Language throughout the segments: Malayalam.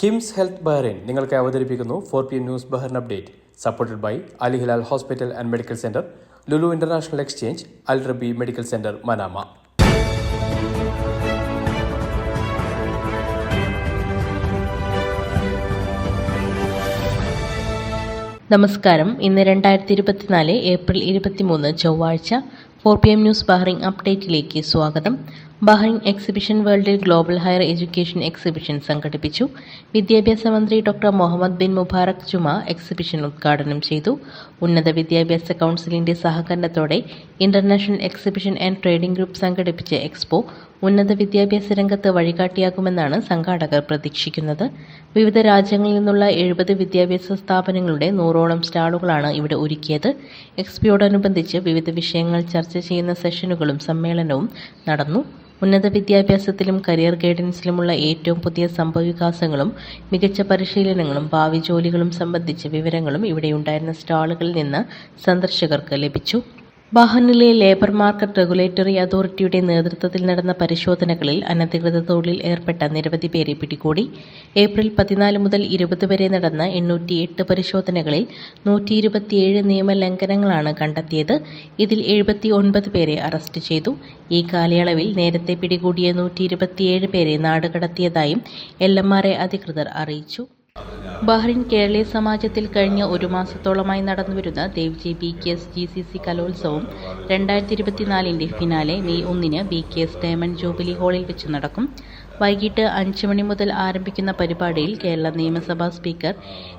കിംസ് ഹെൽത്ത് ബഹ്റൈൻ നിങ്ങൾക്ക് അവതരിപ്പിക്കുന്നു four P M news Bahrain update supported by Al Hilal hospital and medical centre Lulu International Exchange Al Rabi medical centre Manama. നമസ്കാരം. ഇന്ന് രണ്ടായിരത്തി ഇരുപത്തിനാല് ഏപ്രിൽ ഇരുപത്തിമൂന്ന് ചൊവ്വാഴ്ച four P M news Bahrain അപ്ഡേറ്റിലേക്ക് സ്വാഗതം. ബഹ്റിൻ എക്സിബിഷൻ വേൾഡിൽ ഗ്ലോബൽ ഹയർ എഡ്യൂക്കേഷൻ എക്സിബിഷൻ സംഘടിപ്പിച്ചു. വിദ്യാഭ്യാസ മന്ത്രി ഡോക്ടർ മുഹമ്മദ് ബിൻ മുബാറക് ജുമ എക്സിബിഷൻ ഉദ്ഘാടനം ചെയ്തു. ഉന്നത വിദ്യാഭ്യാസ കൗൺസിലിന്റെ സഹകരണത്തോടെ international exhibition and trading group സംഘടിപ്പിച്ച എക്സ്പോ ഉന്നത വിദ്യാഭ്യാസ രംഗത്ത് വഴികാട്ടിയാകുമെന്നാണ് സംഘാടകർ പ്രതീക്ഷിക്കുന്നത്. വിവിധ രാജ്യങ്ങളിൽ നിന്നുള്ള എഴുപത് വിദ്യാഭ്യാസ സ്ഥാപനങ്ങളുടെ നൂറോളം സ്റ്റാളുകളാണ് ഇവിടെ ഒരുക്കിയത്. എക്സ്പോയോടനുബന്ധിച്ച് വിവിധ വിഷയങ്ങൾ ചർച്ച ചെയ്യുന്ന സെഷനുകളും സമ്മേളനവും നടന്നു. ഉന്നത വിദ്യാഭ്യാസത്തിലും കരിയർ ഗൈഡൻസിലുമുള്ള ഏറ്റവും പുതിയ സംഭവവികാസങ്ങളും മികച്ച പരിശീലനങ്ങളും ഭാവി ജോലികളും സംബന്ധിച്ച വിവരങ്ങളും ഇവിടെയുണ്ടായിരുന്ന സ്റ്റാളുകളിൽ നിന്ന് സന്ദർശകർക്ക് ലഭിച്ചു. ബഹ്റിനിലെ ലേബർ മാർക്കറ്റ് റെഗുലേറ്ററി അതോറിറ്റിയുടെ നേതൃത്വത്തിൽ നടന്ന പരിശോധനകളിൽ അനധികൃത തൊഴിലിൽ ഏർപ്പെട്ട നിരവധി പേരെ പിടികൂടി. ഏപ്രിൽ പതിനാല് മുതൽ ഇരുപത് വരെ നടന്ന എണ്ണൂറ്റി എട്ട് പരിശോധനകളിൽ നൂറ്റി ഇരുപത്തിയേഴ് നിയമലംഘനങ്ങളാണ് കണ്ടെത്തിയത്. ഇതിൽ എഴുപത്തി ഒൻപത് പേരെ അറസ്റ്റ് ചെയ്തു. ഈ കാലയളവിൽ നേരത്തെ പിടികൂടിയ നൂറ്റി ഇരുപത്തിയേഴ് പേരെ നാടുകടത്തിയതായും എൽ എം ആർ എ അധികൃതർ അറിയിച്ചു. ബഹ്റിൻ കേരളീയ സമാജത്തിൽ കഴിഞ്ഞ ഒരു മാസത്തോളമായി നടന്നുവരുന്ന Devji B K S G C C കലോത്സവം രണ്ടായിരത്തി ഇരുപത്തിനാലിന്റെ ഫിനാലെ മെയ് ഒന്നിന് B K S diamond jubilee ഹാളിൽ വെച്ച് നടക്കും. വൈകിട്ട് അഞ്ച് മണി മുതൽ ആരംഭിക്കുന്ന പരിപാടിയിൽ കേരള നിയമസഭാ സ്പീക്കർ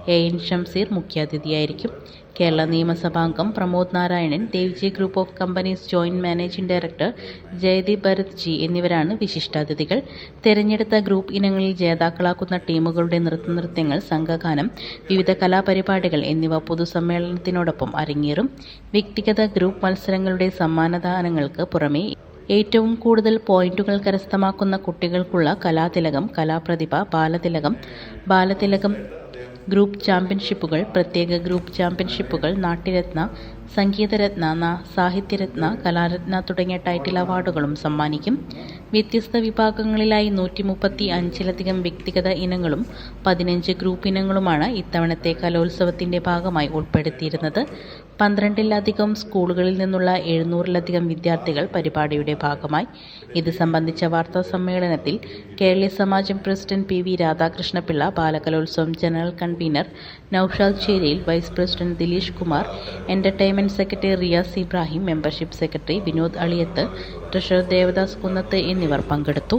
എ എൻ ഷംസീർ മുഖ്യാതിഥിയായിരിക്കും. Kerala നിയമസഭാംഗം Pramod Narayanan Devji group of companies joint managing director Jayadeep Bharat ji എന്നിവരാണ് വിശിഷ്ടാതിഥികൾ. തെരഞ്ഞെടുത്ത ഗ്രൂപ്പ് ഇനങ്ങളിൽ ജേതാക്കളാക്കുന്ന ടീമുകളുടെ നൃത്തനൃത്യങ്ങൾ സംഘഗാനം വിവിധ കലാപരിപാടികൾ എന്നിവ പൊതുസമ്മേളനത്തിനോടൊപ്പം അരങ്ങേറും. വ്യക്തിഗത ഗ്രൂപ്പ് മത്സരങ്ങളുടെ സമ്മാനദാനങ്ങൾക്ക് പുറമെ ഏറ്റവും കൂടുതൽ പോയിന്റുകൾ കരസ്ഥമാക്കുന്ന കുട്ടികൾക്കുള്ള കലാതിലകം കലാപ്രതിഭ ബാലതിലകം ബാലതിലകം ഗ്രൂപ്പ് ചാമ്പ്യൻഷിപ്പുകൾ പ്രത്യേക ഗ്രൂപ്പ് ചാമ്പ്യൻഷിപ്പുകൾ നാട്യരത്ന സംഗീതരത്ന സാഹിത്യരത്ന കലാരത്ന തുടങ്ങിയ ടൈറ്റിൽ അവാർഡുകളും സമ്മാനിക്കും. വ്യത്യസ്ത വിഭാഗങ്ങളിലായി നൂറ്റി മുപ്പത്തി അഞ്ചിലധികം വ്യക്തിഗത ഇനങ്ങളും പതിനഞ്ച് ഗ്രൂപ്പ് ഇനങ്ങളുമാണ് ഇത്തവണത്തെ കലോത്സവത്തിന്റെ ഭാഗമായി ഉൾപ്പെടുത്തിയിരുന്നത്. പന്ത്രണ്ടിലധികം സ്കൂളുകളിൽ നിന്നുള്ള എഴുന്നൂറിലധികം വിദ്യാർത്ഥികൾ പരിപാടിയുടെ ഭാഗമായി. ഇത് സംബന്ധിച്ച വാർത്താ സമ്മേളനത്തിൽ കേരളീയ സമാജം president P V Radhakrishna Pillai ബാലകലോത്സവം general convener Naushad Cheriyil vice president Dilish Kumar entertainment secretary Riyas Ibrahim membership secretary Vinod Aliyath treasurer Devadas Kunnath എന്നിവർ പങ്കെടുത്തു.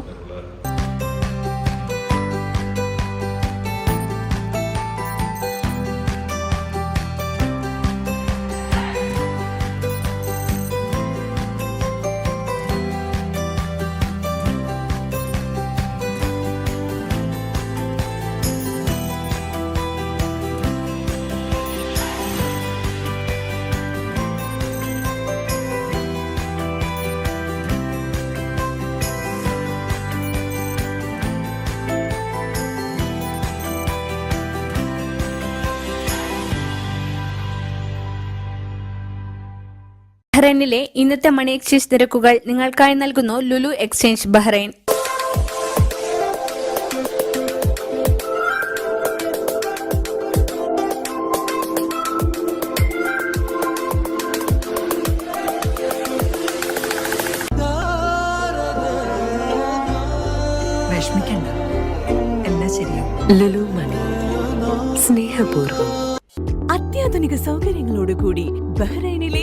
ബഹ്റൈനിലെ ഇന്നത്തെ മണി എക്സ്ചേഞ്ച് നിരക്കുകൾ നിങ്ങൾക്കായി നൽകുന്നു ലുലു എക്സ്ചേഞ്ച് ബഹ്റൈൻ. വിഷമിക്കണ്ട. എല്ലാം ശരിയാവും. ലുലു മണി. സ്നേഹപൂർവം. അത്യാധുനിക സൗകര്യങ്ങളോടുകൂടി ബഹ്റൈനിലെ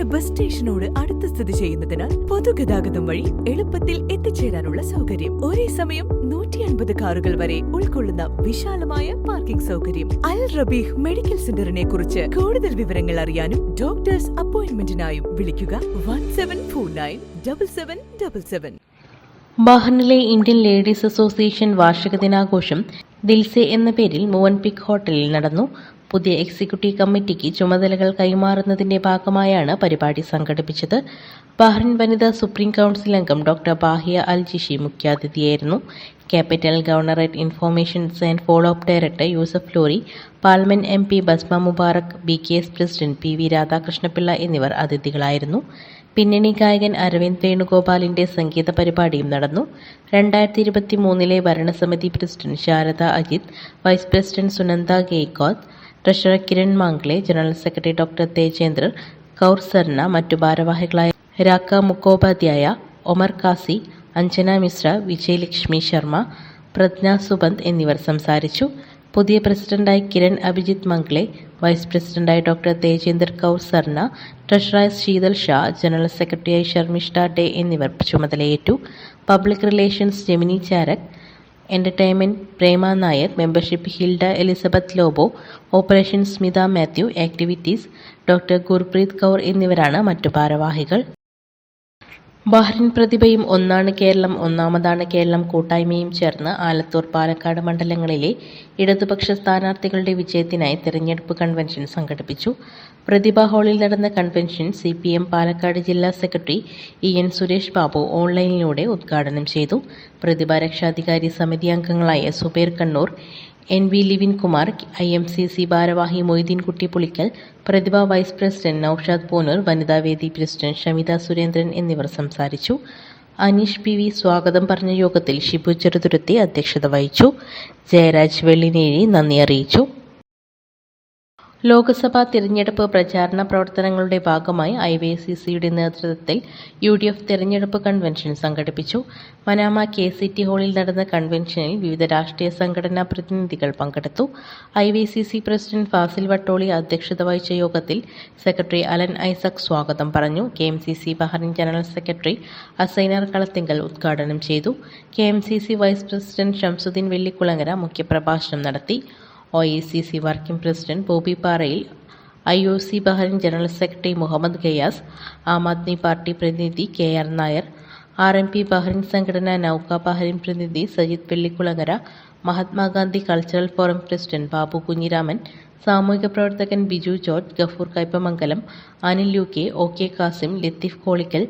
ബസ് സ്റ്റേഷനോട് അടുത്ത് സ്ഥിതി ചെയ്യുന്നതിനാൽ പൊതുഗതാഗതം വഴി എളുപ്പത്തിൽ എത്തിച്ചേരാനുള്ള സൗകര്യം. ഒരേ സമയം നൂറ്റി അൻപത് കാറുകൾ വരെ ഉൾക്കൊള്ളുന്ന വിശാലമായ പാർക്കിംഗ് സൗകര്യം. അൽ റബീഹ് മെഡിക്കൽ സെന്ററിനെ കുറിച്ച് കൂടുതൽ വിവരങ്ങൾ അറിയാനും ഡോക്ടേഴ്സ് അപ്പോയിന്റ്മെന്റിനായും വിളിക്കുക one seven four nine double seven double seven. ബഹ്റിലെ Indian ladies association വാർഷിക ദിനാഘോഷം ദിൽസെ എന്ന പേരിൽ മൂവൻപിക് ഹോട്ടലിൽ നടന്നു. പുതിയ എക്സിക്യൂട്ടീവ് കമ്മിറ്റിക്ക് ചുമതലകൾ കൈമാറുന്നതിന്റെ ഭാഗമായാണ് പരിപാടി സംഘടിപ്പിച്ചത്. ബഹ്റിൻ വനിതാ സുപ്രീം കൗൺസിൽ അംഗം doctor Bahiya Al Jishi മുഖ്യാതിഥിയായിരുന്നു. Capital governorate informations and follow up director Yusuf Lori parliament M P Basma Mubarak B K S president P V Radhakrishna Pillai എന്നിവർ അതിഥികളായിരുന്നു. പിന്നണി ഗായകൻ അരവിന്ദ് വേണുഗോപാലിന്റെ സംഗീത പരിപാടിയും നടന്നു. രണ്ടായിരത്തി ഇരുപത്തി മൂന്നിലെ ഭരണസമിതി president Sharada Ajith vice president Sunanda Gaikwad treasurer Kiran Mangle general secretary doctor Tejinder Kaur Sarna മറ്റു ഭാരവാഹികളായ രാക്ക മുഖോപാധ്യായ ഒമർ കാസി അഞ്ജന മിശ്ര വിജയലക്ഷ്മി ശർമ്മ പ്രജ്ഞ സുബന്ത് എന്നിവർ സംസാരിച്ചു. പുതിയ പ്രസിഡന്റായി കിരൺ അഭിജിത് മംഗ്ലെ വൈസ് പ്രസിഡന്റായി ഡോക്ടർ തേജേന്ദർ കൗർ സർണ ട്രഷറായ ശീതൽ ഷാ ജനറൽ സെക്രട്ടറിയായി ഷർമിഷ്ഠ ഡേ എന്നിവർ ചുമതലയേറ്റു. Public relations Gemini Charak entertainment Prema Nair membership Hilda Elizabeth Lobo operation Smitha Mathew activities doctor Gurpreet Kaur എന്നിവരാണ് മറ്റു ഭാരവാഹികൾ. ബഹ്റിൻ പ്രതിഭയും ഒന്നാണ് കേരളം ഒന്നാമതാണ് കേരളം കൂട്ടായ്മയും ചേർന്ന് ആലത്തൂർ പാലക്കാട് മണ്ഡലങ്ങളിലെ ഇടതുപക്ഷ സ്ഥാനാർത്ഥികളുടെ വിജയത്തിനായി തെരഞ്ഞെടുപ്പ് കൺവെൻഷൻ സംഘടിപ്പിച്ചു. പ്രതിഭ ഹാളിൽ നടന്ന convention C P M Palakkad ജില്ലാ secretary E N Suresh Babu ഓൺലൈനിലൂടെ ഉദ്ഘാടനം ചെയ്തു. പ്രതിഭ രക്ഷാധികാരി സമിതി അംഗങ്ങളായ Zuber Kannur N V Livin Kumar I M C C ഭാരവാഹി മൊയ്തീൻകുട്ടി പുളിക്കൽ പ്രതിഭ വൈസ് പ്രസിഡന്റ് നൌഷാദ് പൂനൂർ വനിതാവേദി പ്രസിഡന്റ് ഷമിത സുരേന്ദ്രൻ എന്നിവർ സംസാരിച്ചു. അനീഷ് പി വി സ്വാഗതം പറഞ്ഞ യോഗത്തിൽ ഷിബു ചെറുതുരുത്തി അധ്യക്ഷത വഹിച്ചു. ജയരാജ് വെള്ളിനേഴി നന്ദി അറിയിച്ചു. ലോക്സഭാ തിരഞ്ഞെടുപ്പ് പ്രചാരണ പ്രവർത്തനങ്ങളുടെ ഭാഗമായി ഐ വൈ സി സിയുടെ നേതൃത്വത്തിൽ യു ഡി എഫ് തിരഞ്ഞെടുപ്പ് കൺവെൻഷൻ സംഘടിപ്പിച്ചു. മനാമ കെ സി ടി ഹാളിൽ നടന്ന കൺവെൻഷനിൽ വിവിധ രാഷ്ട്രീയ സംഘടനാ പ്രതിനിധികൾ പങ്കെടുത്തു. I Y C C president Fazil Vattoli അധ്യക്ഷത വഹിച്ച യോഗത്തിൽ സെക്രട്ടറി അലൻ ഐസക് സ്വാഗതം പറഞ്ഞു. K M C C Bahrain general secretary Asainar Kalathingal ഉദ്ഘാടനം ചെയ്തു. K M C C vice president Shamsuddin Vellikulangara മുഖ്യപ്രഭാഷണം നടത്തി. O E C C working president Bobby Parayil I O C Bahrain general secretary Muhammad Khayas Aam Aadmi Party പ്രതിനിധി K R Nair R M P Bahrain സംഘടന നൌക ബഹ്റിൻ പ്രതിനിധി Sajith Vellikulangara Mahatma Gandhi cultural forum president Babu Kunhiraman സാമൂഹിക പ്രവർത്തകൻ Biju George Gafoor Kaipamangalam Anil U K O K Kasim Latheef Kolikkal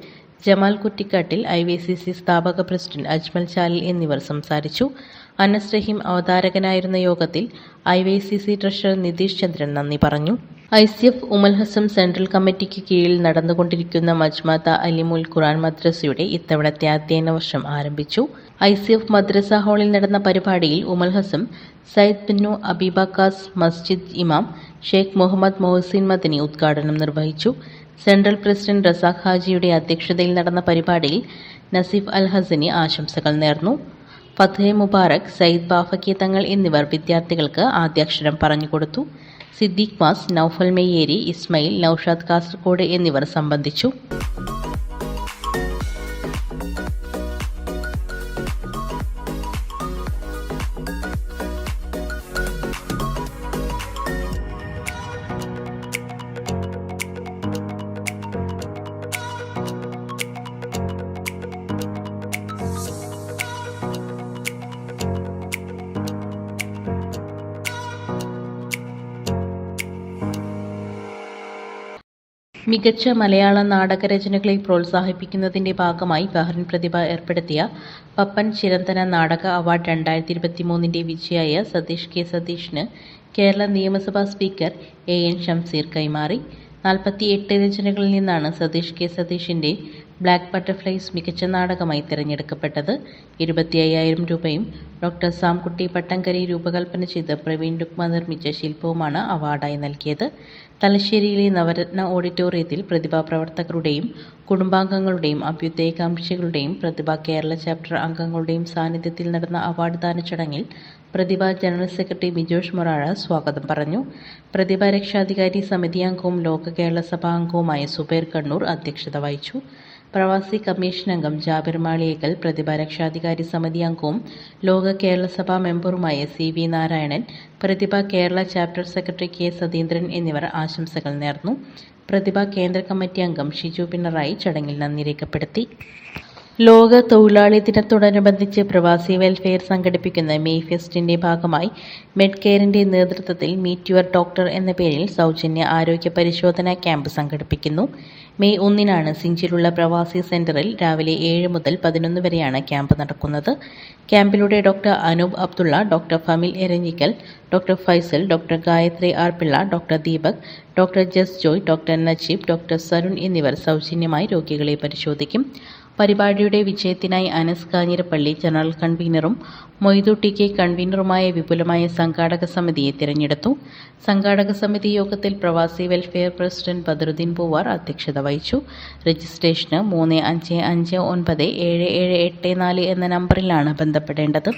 Jamal Kuttikattil I V C C സ്ഥാപക പ്രസിഡന്റ് അജ്മൽ ചാലിൽ എന്നിവർ സംസാരിച്ചു. അനസ് റഹീം അവതാരകനായിരുന്ന യോഗത്തിൽ I Y C C treasurer Nitheesh Chandran നന്ദി പറഞ്ഞു. I C F Umm al Hassam central കമ്മിറ്റിക്ക് കീഴിൽ നടന്നുകൊണ്ടിരിക്കുന്ന മജ്മാത അലിമുൽ ഖുറാൻ മദ്രസയുടെ ഇത്തവണത്തെ അധ്യയന വർഷം ആരംഭിച്ചു. ഐ സി എഫ് മദ്രസ ഹാളിൽ നടന്ന പരിപാടിയിൽ ഉമൽ ഹസം സയ്യിദ് ബിന്നു അബീബക്കാസ് മസ്ജിദ് ഇമാം ഷെയ്ഖ് മുഹമ്മദ് മൊഹസിൻ മദനി ഉദ്ഘാടനം നിർവഹിച്ചു. സെൻട്രൽ പ്രസിഡന്റ് റസാഖ് ഹാജിയുടെ അധ്യക്ഷതയിൽ നടന്ന പരിപാടിയിൽ നസീഫ് അൽ ഹസനി ആശംസകൾ നേർന്നു. ഫത്തഹെ മുബാറക് സയ്യിദ് ബാഫക്കി തങ്ങൾ എന്നിവർ വിദ്യാർത്ഥികൾക്ക് ആദ്യാക്ഷരം പറഞ്ഞുകൊടുത്തു. സിദ്ദീഖ് മാസ് നൌഫൽ മെയ്യേരി ഇസ്മയിൽ നൌഷാദ് കാസർഗോഡ് എന്നിവർ സംബന്ധിച്ചു. മികച്ച മലയാള നാടകരചനകളെ പ്രോത്സാഹിപ്പിക്കുന്നതിന്റെ ഭാഗമായി ബഹ്റിൻ പ്രതിഭ ഏർപ്പെടുത്തിയ പപ്പൻ ചിരന്തന നാടക അവാർഡ് രണ്ടായിരത്തി ഇരുപത്തിമൂന്നിന്റെ വിജയായ സതീഷ് കെ സതീഷിന് കേരള നിയമസഭാ സ്പീക്കർ എ എൻ ഷംസീർ കൈമാറി. നാൽപ്പത്തി എട്ട് രചനകളിൽ നിന്നാണ് സതീഷ് കെ സതീഷിന്റെ ബ്ലാക്ക് ബട്ടർഫ്ലൈസ് മികച്ച നാടകമായി തിരഞ്ഞെടുക്കപ്പെട്ടത്. ഇരുപത്തി അയ്യായിരം രൂപയും ഡോക്ടർ സാംകുട്ടി പട്ടങ്കരി രൂപകൽപ്പന ചെയ്ത് പ്രവീൺ രുക്മ നിർമ്മിച്ച ശില്പവുമാണ് അവാർഡായി നൽകിയത്. തലശ്ശേരിയിലെ നവരത്ന ഓഡിറ്റോറിയത്തിൽ പ്രതിഭാ പ്രവർത്തകരുടെയും കുടുംബാംഗങ്ങളുടെയും അഭ്യുദയകാംക്ഷികളുടെയും പ്രതിഭ കേരള ചാപ്റ്റർ അംഗങ്ങളുടെയും സാന്നിധ്യത്തിൽ നടന്ന അവാർഡ് ദാന ചടങ്ങിൽ പ്രതിഭ ജനറൽ സെക്രട്ടറി ബിജോഷ് മൊറാഴ സ്വാഗതം പറഞ്ഞു. പ്രതിഭ രക്ഷാധികാരി സമിതി അംഗവും ലോക കേരള സഭാ അംഗവുമായ സുബൈർ കണ്ണൂർ അധ്യക്ഷത വഹിച്ചു. പ്രവാസി കമ്മീഷൻ അംഗം ജാബിർ മാളിയേക്കൽ പ്രതിഭാരക്ഷാധികാരി സമിതി അംഗവും ലോക കേരള സഭാ മെമ്പറുമായ C V Narayanan Prathibha Kerala chapter secretary K Satheendran എന്നിവർ ആശംസകൾ നേർന്നു. പ്രതിഭ കേന്ദ്ര കമ്മിറ്റി അംഗം ഷിജു പിണറായി ചടങ്ങിൽ നന്ദി രേഖപ്പെടുത്തി. ലോക തൊഴിലാളി ദിനത്തോടനുബന്ധിച്ച് പ്രവാസി വെൽഫെയർ സംഘടിപ്പിക്കുന്ന മെയ് ഫെസ്റ്റിന്റെ ഭാഗമായി മെഡ്കെയറിന്റെ നേതൃത്വത്തിൽ മീറ്റ് യുവർ ഡോക്ടർ എന്ന പേരിൽ സൗജന്യ ആരോഗ്യ പരിശോധനാ ക്യാമ്പ് സംഘടിപ്പിക്കുന്നു. മെയ് ഒന്നിനാണ് സിഞ്ചിലുള്ള പ്രവാസി സെന്ററിൽ രാവിലെ ഏഴ് മുതൽ പതിനൊന്ന് വരെയാണ് ക്യാമ്പ് നടക്കുന്നത്. ക്യാമ്പിലൂടെ doctor Anoop Abdulla doctor Famil Eranjikkal doctor Faisal doctor Gayathri R Pillai doctor Deepak doctor Jas Joy doctor Najeeb doctor Sarun എന്നിവർ സൗജന്യമായി രോഗികളെ പരിശോധിക്കും. പരിപാടിയുടെ വിജയത്തിനായി അനസ് കാഞ്ഞിരപ്പള്ളി ജനറൽ കൺവീനറും മൊയ്തു ടി കെ കൺവീനറുമായ വിപുലമായ സംഘാടക സമിതിയെ തിരഞ്ഞെടുത്തു. സംഘാടക സമിതി യോഗത്തിൽ പ്രവാസി വെൽഫെയർ പ്രസിഡന്റ് ബദറുദ്ദീൻ പൂവാർ അധ്യക്ഷത വഹിച്ചു. രജിസ്ട്രേഷന് മൂന്ന് അഞ്ച് അഞ്ച് ഒൻപത് ഏഴ് ഏഴ് എട്ട് നാല് എന്ന നമ്പറിലാണ് ബന്ധപ്പെടേണ്ടത്.